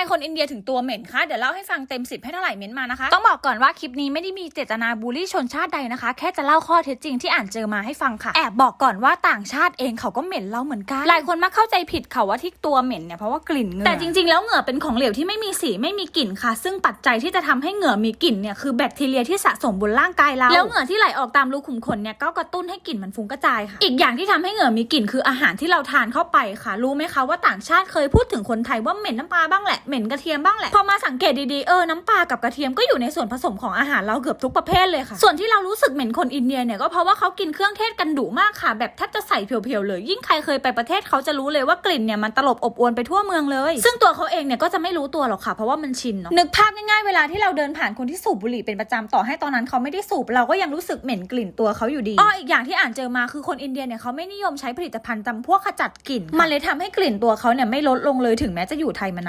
ำไมคนอินเดียถึงตัวเหม็นคะเดี๋ยวเล่าให้ฟังเต็มสิบให้เท่าไหร่เม้นต์มานะคะ ต้องบอกก่อนว่าคลิปนี้ไม่ได้มีเจตนาบูลลี่ชนชาติใดนะคะ แค่จะเล่าข้อเท็จจริงที่อ่านเจอมาให้ฟังค่ะแอบบอกก่อนว่าต่างชาติเองเขาก็เหม็นเราเหมือนกันหลายคนมักเข้าใจผิดค่ะว่าที่ตัวเหม็นเนี่ยเพราะว่ากลิ่นเหงื่อแต่จริง ๆ แล้วเหงื่อเป็นของเหลวที่ไม่มีสีไม่มีกลิ่นค่ะ ซึ่งปัจจัยที่จะทำให้เหงื่อมีกลิ่นเนี่ยคือแบคทีเรียที่สะสมบนร่างกายเราแล้วเหงื่อที่ไหลออกตามรูขุมขนเนี่ยก็กระตุ้นให้กลิ่นมันฟุ้งกระจายค่ะ อีกอย่างที่ทำให้เหงื่อมีกลิ่นคืออาหารที่เราทานเข้าไปค่ะ รู้ไหมคะว่าต่างชาติเคยพูดถึงคนไทยว่าเหม็นน้ำปลาบ้างแหละเหม็นกระเทียมบ้างแหละ พอมาสังเกตดีๆ เออ น้ำปลากับกระเทียมก็อยู่ในส่วนผสมของอาหารเราเกือบทุกประเภทเลยค่ะ ส่วนที่เรารู้สึกเหม็นคนอินเดียเนี่ยก็เพราะว่าเขากินเครื่องเทศกันดุมากค่ะ แบบแทบจะใส่เพียวๆเลย ยิ่งใครเคยไปประเทศเขาจะรู้เลยว่ากลิ่นเนี่ยมันตลบอบอวนไปทั่วเมืองเลย ซึ่งตัวเขาเองเนี่ยก็จะไม่รู้ตัวหรอกค่ะ เพราะว่ามันชินเนาะ นึกภาพง่ายๆ เวลาที่เราเดินผ่านคนที่สูบบุหรี่เป็นประจำต่อให้ตอนนั้นเขาไม่ได้สูบเราก็ยังรู้สึกเหม็นกลิ่นตัวเขาอยู่ดีอ้ออีกอย่างที่อ่านเจอมาคือคนอินเดียเนี่ยเขาไม่นิยมใช้ผลิตภัณฑ์จำพวกขจัดกลิ่น มันเลยทำให้กลิ่นตัวเขาเนี่ยไม่ลดลงเลยถึงแม้จะอยู่ไทยมานาน